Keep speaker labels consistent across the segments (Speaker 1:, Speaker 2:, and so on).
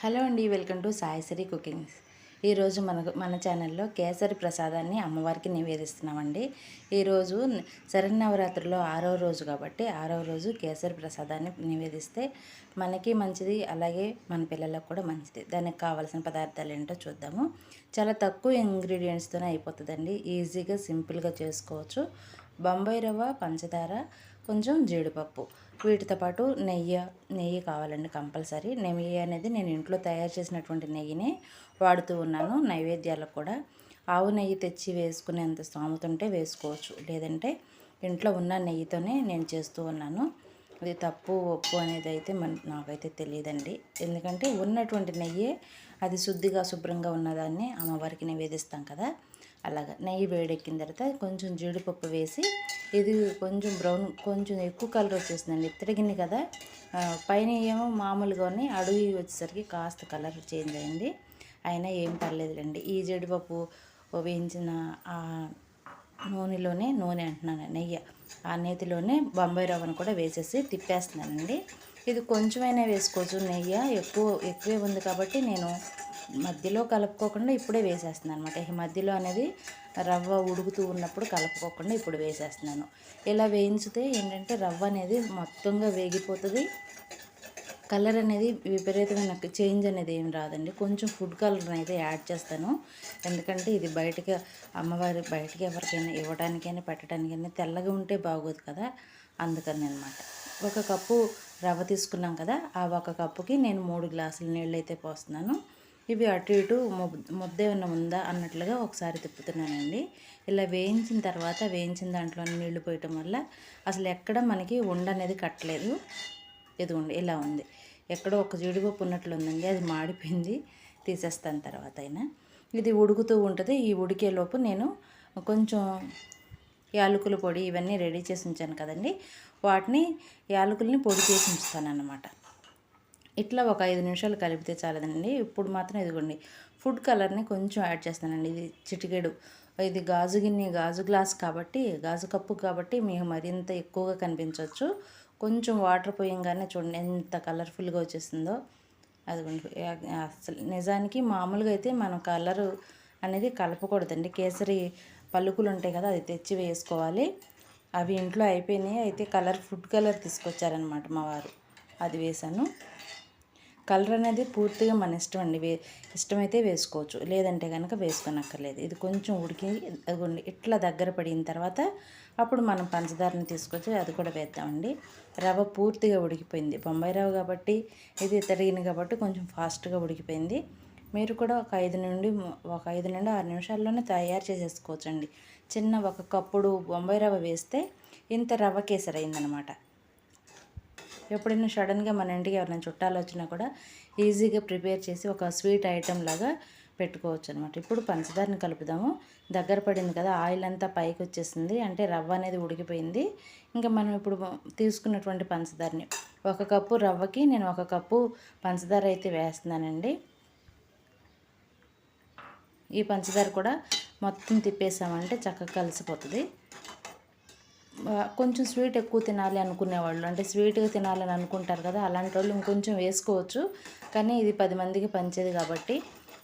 Speaker 1: Hello అండి welcome to Saisri cookings. ఈరోజు మనకు మన ఛానల్లో కేసరి ప్రసాదాన్ని అమ్మవారికి నివేదిస్తున్నామండి. ఈరోజు శరన్నవరాత్రిలో ఆరవ రోజు కాబట్టి ఆరవ రోజు కేసరి ప్రసాదాన్ని నివేదిస్తే మనకి మంచిది అలాగే మన పిల్లలకు కూడా మంచిది. దానికి కావాల్సిన పదార్థాలు ఏంటో చూద్దాము. చాలా తక్కువ ఇంగ్రీడియంట్స్తోనే అయిపోతుందండి. ఈజీగా సింపుల్గా చేసుకోవచ్చు. బొంబాయి రవ్వ పంచదార కొంచెం జీడిపప్పు. వీటితో పాటు నెయ్యి నెయ్యి కావాలండి కంపల్సరీ. నెయ్యి అనేది నేను ఇంట్లో తయారు చేసినటువంటి నెయ్యిని వాడుతూ ఉన్నాను. నైవేద్యాలకు కూడా ఆవు నెయ్యి తెచ్చి వేసుకునేంత స్తోమత వేసుకోవచ్చు. లేదంటే ఇంట్లో ఉన్న నెయ్యితోనే నేను చేస్తూ ఉన్నాను. అది తప్పు ఒప్పు అనేది అయితే మన నాకైతే తెలియదండి. ఎందుకంటే ఉన్నటువంటి నెయ్యి అది శుద్ధిగా శుభ్రంగా ఉన్నదాన్ని అమ్మవారికి నివేదిస్తాం కదా. అలాగా. నెయ్యి వేడెక్కిన తర్వాత కొంచెం జీడిపప్పు వేసి ఇది కొంచెం బ్రౌన్ కొంచెం ఎక్కువ కలర్ వచ్చేసిందండి. ఇత్తడిగింది కదా. పైన ఏమో మామూలుగానే అడుగు వచ్చేసరికి కాస్త కలర్ చేంజ్ అయింది. అయినా ఏం పర్లేదులేండి. ఈ జీడిపప్పు వేయించిన నూనెలోనే నూనె అంటున్నాను నెయ్యి. ఆ నేతిలోనే బొంబాయి రవ్వను కూడా వేసేసి తిప్పేస్తున్నానండి. ఇది కొంచెమైనా వేసుకోవచ్చు నెయ్యి ఎక్కువ ఎక్కువే ఉంది కాబట్టి నేను మధ్యలో కలుపుకోకుండా ఇప్పుడే వేసేస్తున్నాను అనమాట ఈ మధ్యలో అనేది రవ్వ ఉడుకుతూ ఉన్నప్పుడు కలుపుకోకుండా ఇప్పుడు వేసేస్తున్నాను. ఇలా వేయించితే ఏంటంటే రవ్వ అనేది మొత్తంగా వేగిపోతుంది. కలర్ అనేది విపరీతమైన చేంజ్ అనేది ఏం రాదండి. కొంచెం ఫుడ్ కలర్ అయితే యాడ్ చేస్తాను. ఎందుకంటే ఇది బయటకి అమ్మవారి బయటకి ఎవరికైనా ఇవ్వడానికైనా పెట్టడానికైనా తెల్లగా ఉంటే బాగోదు కదా. అందుకని అనమాట ఒక కప్పు రవ్వ తీసుకున్నాం కదా ఆ ఒక కప్పుకి నేను మూడు గ్లాసుల నీళ్ళు అయితే పోస్తున్నాను. ఇవి అటు ఇటు ముద్ద ఏమైనా ఉందా అన్నట్లుగా ఒకసారి తిప్పుతున్నానండి. ఇలా వేయించిన తర్వాత వేయించిన దాంట్లో నీళ్ళు పోయటం వల్ల అసలు ఎక్కడ మనకి ఉండ అనేది కట్టలేదు. ఇదిగోండి ఇలా ఉంది. ఎక్కడో ఒక జీడిపప్పు ఉన్నట్లు ఉందండి అది మాడిపోయింది తీసేస్తాను తర్వాత అయినా. ఇది ఉడుకుతూ ఉంటుంది ఈ ఉడికేలోపు నేను కొంచెం యాలకుల పొడి ఇవన్నీ రెడీ చేసి ఉంచాను కదండి. వాటిని యాలకుల్ని పొడి చేసి ఉంచుతాను అన్నమాట ఇట్లా ఒక ఐదు నిమిషాలు కలిపితే చాలదండి. ఇప్పుడు మాత్రం ఇదిగోండి ఫుడ్ కలర్ని కొంచెం యాడ్ చేస్తానండి. ఇది చిటికెడు ఇది గాజు గిన్నె గాజు గ్లాస్ కాబట్టి గాజు కప్పు కాబట్టి మీకు మరింత ఎక్కువగా కనిపించవచ్చు కొంచెం వాటర్ పోయంగానే చూడండి ఎంత కలర్ఫుల్గా వచ్చేసిందో. అది అసలు నిజానికి మామూలుగా అయితే మనం కలరు అనేది కలపకూడదండి. కేసరి పలుకులు ఉంటాయి కదా అది తెచ్చి వేసుకోవాలి. అవి ఇంట్లో అయిపోయినాయి. అయితే కలర్ ఫుడ్ కలర్ తీసుకొచ్చారనమాట మా వారు. అది వేశాను. కలర్ అనేది పూర్తిగా మన ఇష్టం అండి. వే ఇష్టమైతే వేసుకోవచ్చు. లేదంటే కనుక వేసుకోనక్కర్లేదు. ఇది కొంచెం ఉడికి అదిగోండి ఇట్లా దగ్గర పడిన తర్వాత అప్పుడు మనం పంచదారని తీసుకొచ్చి అది కూడా వేద్దామండి. రవ్వ పూర్తిగా ఉడికిపోయింది. బొంబాయి రవ్వ కాబట్టి ఇది తరిగింది కాబట్టి కొంచెం ఫాస్ట్గా ఉడికిపోయింది. మీరు కూడా ఒక ఐదు నుండి ఒక ఐదు నుండి ఆరు నిమిషాల్లోనే తయారు చేసేసుకోవచ్చండి. చిన్న ఒక కప్పుడు బొంబాయి రవ్వ వేస్తే ఇంత రవ్వ కేసరి అయిందనమాట. ఎప్పుడైనా సడన్గా మన ఇంటికి ఎవరైనా చుట్టాలు వచ్చినా కూడా ఈజీగా ప్రిపేర్ చేసి ఒక స్వీట్ ఐటెం లాగా పెట్టుకోవచ్చు అనమాట ఇప్పుడు పంచదారని కలుపుదాము. దగ్గర పడింది కదా ఆయిల్ అంతా పైకి వచ్చేసింది. అంటే రవ్వ అనేది ఉడికిపోయింది. ఇంకా మనం ఇప్పుడు తీసుకున్నటువంటి పంచదారని ఒక కప్పు రవ్వకి నేను ఒక కప్పు పంచదార అయితే వేస్తున్నానండి. ఈ పంచదార కూడా మొత్తం తిప్పేసామంటే చక్కగా కలిసిపోతుంది. కొంచెం స్వీట్ ఎక్కువ తినాలి అనుకునేవాళ్ళు. అంటే స్వీట్గా తినాలని అనుకుంటారు కదా అలాంటి వాళ్ళు ఇంకొంచెం వేసుకోవచ్చు. కానీ ఇది పది మందికి పంచేది కాబట్టి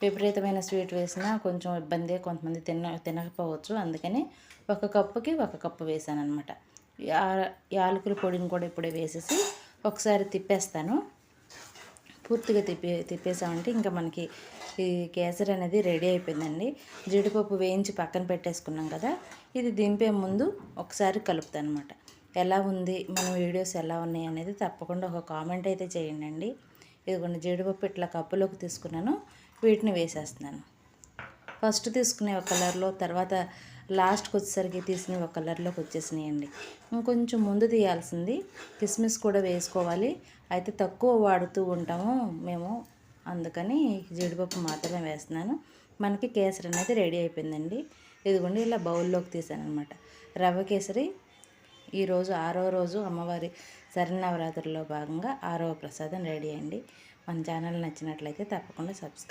Speaker 1: విపరీతమైన స్వీట్ వేసినా కొంచెం ఇబ్బంది కొంతమంది తిన తినకపోవచ్చు. అందుకని ఒక కప్పుకి ఒక కప్పు వేసాను అనమాట యాలకుల పొడిని కూడా ఇప్పుడే వేసేసి ఒకసారి తిప్పేస్తాను. పూర్తిగా తిప్పే తిప్పేసామంటే ఇంకా మనకి ఈ కేసర్ అనేది రెడీ అయిపోయిందండి. జీడిపప్పు వేయించి పక్కన పెట్టేసుకున్నాం కదా ఇది దింపే ముందు ఒకసారి కలుపుతాను అనమాట ఎలా ఉంది మన వీడియోస్ ఎలా ఉన్నాయి అనేది తప్పకుండా ఒక కామెంట్ అయితే చేయండి ఇదిగోండి జీడిపప్పు ఇట్లా కప్పులోకి తీసుకున్నాను వీటిని వేసేస్తున్నాను. ఫస్ట్ తీసుకునే ఒక కలర్లో తర్వాత లాస్ట్కి వచ్చేసరికి తీసిన ఒక కలర్లోకి వచ్చేసినాయండి. ఇంకొంచెం ముందు తీయాల్సింది కిస్మిస్ కూడా వేసుకోవాలి. అయితే తక్కువ వాడుతూ ఉంటాము మేము. అందుకని జీడిపప్పు మాత్రమే వేస్తున్నాను. మనకి కేసరి అనేది రెడీ అయిపోయిందండి. ఇదిగోండి ఇలా బౌల్లోకి తీసాను అనమాట రవ్వ కేసరి ఈరోజు ఆరో రోజు అమ్మవారి శరణవరాత్రిలో భాగంగా ఆరవ ప్రసాదం రెడీ అయ్యండి. మన ఛానల్ నచ్చినట్లయితే తప్పకుండా సబ్స్క్రైబ్